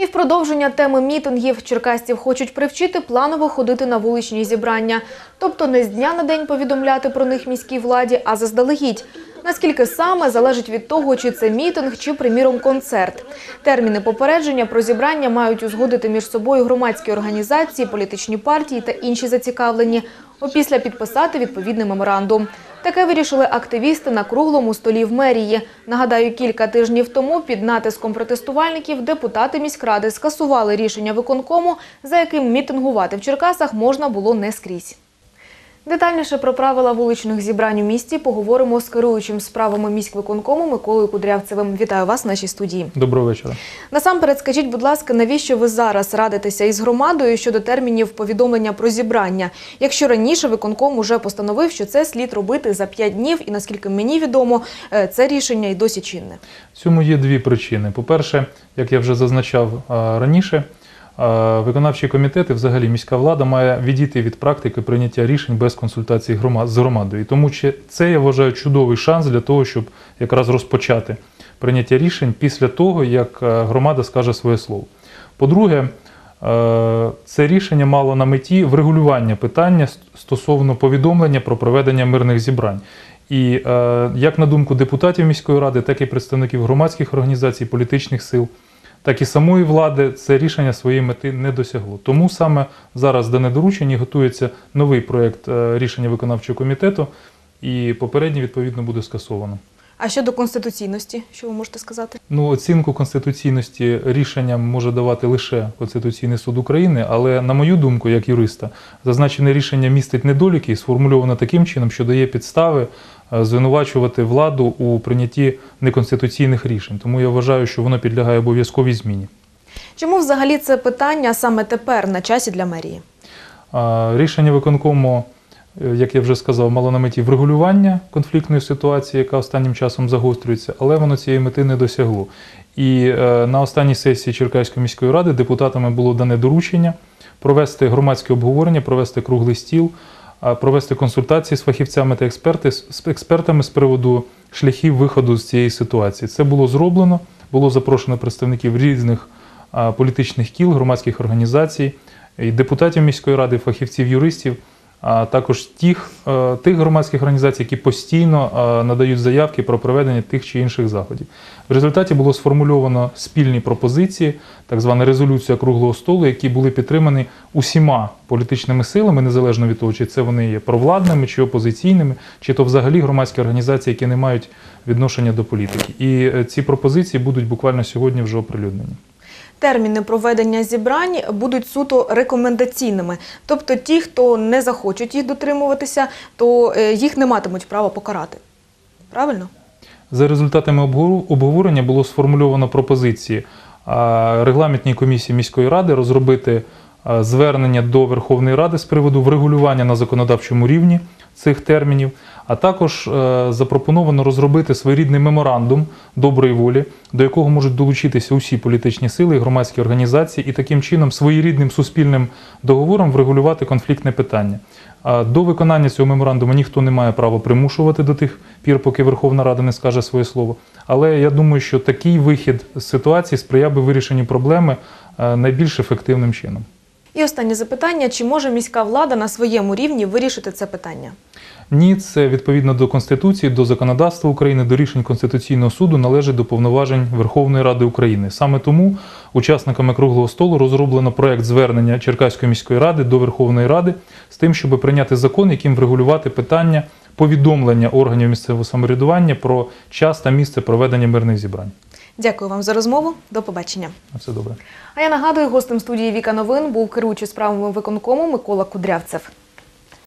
І в продовження теми мітингів черкасців хочуть привчити планово ходити на вуличні зібрання. Тобто не з дня на день повідомляти про них міській владі, а заздалегідь. Наскільки саме залежить від того, чи це мітинг, чи, приміром, концерт. Терміни попередження про зібрання мають узгодити між собою громадські організації, політичні партії та інші зацікавлені. Опісля підписати відповідний меморандум. Таке вирішили активісти на круглому столі в мерії. Нагадаю, кілька тижнів тому під натиском протестувальників депутати міськради скасували рішення виконкому, за яким мітингувати в Черкасах можна було не скрізь. Детальніше про правила вуличних зібрань у місті поговоримо з керуючим справами міськвиконкому Миколою Кудрявцевим. Вітаю вас в нашій студії. Доброго вечора. Насамперед, скажіть, будь ласка, навіщо ви зараз радитеся із громадою щодо термінів повідомлення про зібрання? Якщо раніше виконком уже постановив, що це слід робити за 5 днів, і наскільки мені відомо, е, це рішення й досі чинне. В цьому є дві причини. По-перше, як я вже зазначав раніше, а, виконавчий комітет і взагалі міська влада має відійти від практики прийняття рішень без консультацій грома- з громадою. І тому це я вважаю чудовий шанс для того, щоб якраз розпочати прийняття рішень після того, як е, громада скаже своє слово. По-друге, е, це рішення мало на меті врегулювання питання стосовно повідомлення про проведення мирних зібрань. І е, як на думку депутатів міської ради, так і представників громадських організацій, політичних сил, так і самої влади, це рішення своєї мети не досягло. Тому саме зараз дане доручення готується новий проєкт е, рішення виконавчого комітету, і попередній відповідно буде скасовано. А щодо конституційності, що ви можете сказати? Ну, оцінку конституційності рішенням може давати лише Конституційний суд України, але на мою думку, як юриста, зазначене рішення містить недоліки і сформульовано таким чином, що дає підстави звинувачувати владу у прийнятті неконституційних рішень. Тому я вважаю, що воно підлягає обов'язковій зміні. Чому взагалі це питання саме тепер на часі для мерії? Рішення виконкому, е, як я вже сказав, мало на меті врегулювання конфліктної ситуації, яка останнім часом загострюється, але воно цієї мети не досягло. І е, на останній сесії Черкаської міської ради депутатами було дане доручення провести громадське обговорення, провести круглий стіл, провести консультації з фахівцями та експертами з приводу шляхів виходу з цієї ситуації. Це було зроблено, було запрошено представників різних політичних кіл, громадських організацій, і депутатів міської ради, фахівців, юристів, а також тих, е, тих громадських організацій, які постійно е, надають заявки про проведення тих чи інших заходів. В результаті було сформульовано спільні пропозиції, так звана резолюція круглого столу, які були підтримані усіма політичними силами, незалежно від того, чи це вони є провладними, чи опозиційними, чи то взагалі громадські організації, які не мають відношення до політики. І е, ці пропозиції будуть буквально сьогодні вже оприлюднені. Терміни проведення зібрань будуть суто рекомендаційними. Тобто ті, хто не захочуть їх дотримуватися, то е, їх не матимуть права покарати. Правильно? За результатами обговорення було сформульовано пропозиції а, регламентній комісії міської ради розробити звернення до Верховної Ради з приводу врегулювання на законодавчому рівні цих термінів, а також е, запропоновано розробити своєрідний меморандум доброї волі, до якого можуть долучитися усі політичні сили і громадські організації, і таким чином своєрідним суспільним договором врегулювати конфліктне питання. До виконання цього меморандуму ніхто не має права примушувати до тих пір, поки Верховна Рада не скаже своє слово. Але я думаю, що такий вихід з ситуації сприяв би вирішенню проблеми е, найбільш ефективним чином. І останнє запитання: чи може міська влада на своєму рівні вирішити це питання? Ні, це відповідно до Конституції, до законодавства України, до рішень Конституційного суду належить до повноважень Верховної Ради України. Саме тому учасниками круглого столу розроблено проект звернення Черкаської міської ради до Верховної Ради з тим, щоб прийняти закон, яким врегулювати питання повідомлення органів місцевого самоврядування про час та місце проведення мирних зібрань. Дякую вам за розмову. До побачення. На Все добре. А я нагадую, гостем студії Віка Новин був керуючий справами виконкому Микола Кудрявцев.